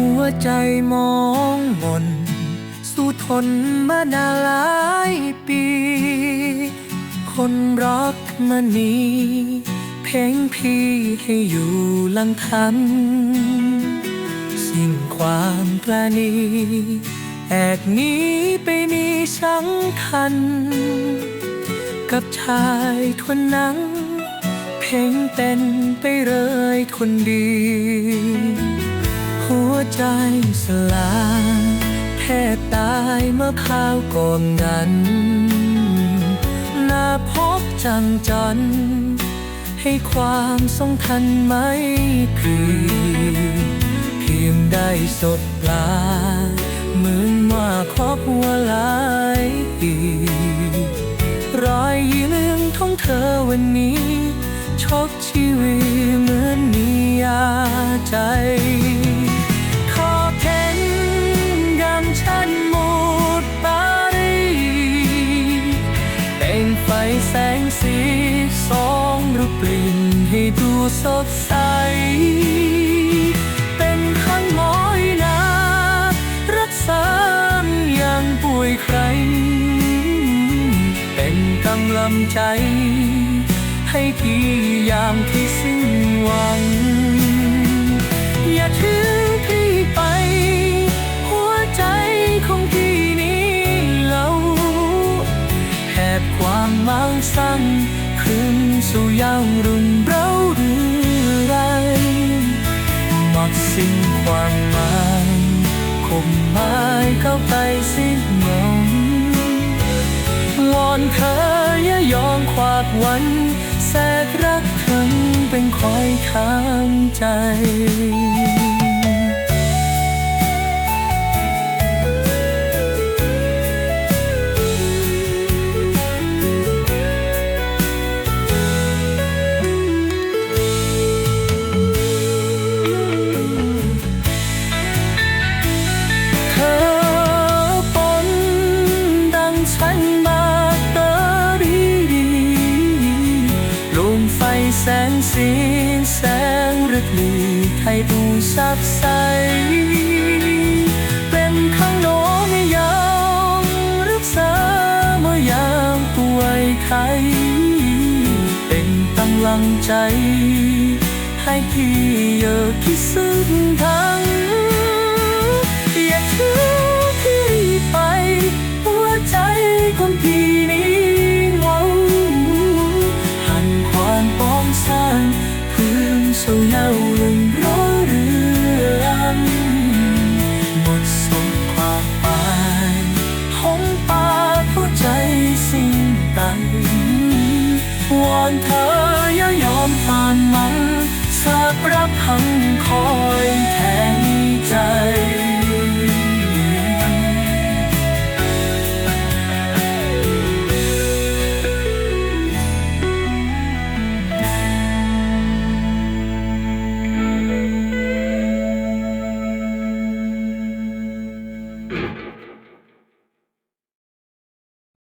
ัวใจมองมน สู้ทนมานาหลายปี คนรักมันนี้เพ่งพี่ให้อยู่ลังทัน สิ้นความปราณีแอกหนี้ไปมีชังคันกับชายทวนนั้งเพ่งเป็นไปเลยคนดีหัว ใจสลายแทบตายเมื่อข้าวก่อนนั้นน้าพบจังจัน ให้ความทรงทันไม่พรีเพียงได้สดปลาเหมือนว่าครอบหัวหลายปีรอยยิ้มของเธอวันนี้ชกชีวิต สดใส เป็นข้างน้อยนารักษาอย่างป่วยใคร เป็นกำลังใจ ให้พี่ยามที่สิ้นหวัง อย่าทิ้งพี่ไป หัวใจของพี่นี้เหลาแหบความเมาสั่งคืนสู่ยามรุ่นเรา มหมายเข้าไปสิ้นงงวอนเธออย่ายอมขวาดหวันแสกรักถึงเป็นคอยข้างใจ แสงสีแสงรึกลีให้ดูซับใส เป็นข้างโน้มให้ยามรักษาเมื่อยามป่วยไข้เป็นกำลังใจ ให้พี่เยอะที่สุดทั้ง อนเธอย่อยอมผ่านมันสักรับหังคอยแทน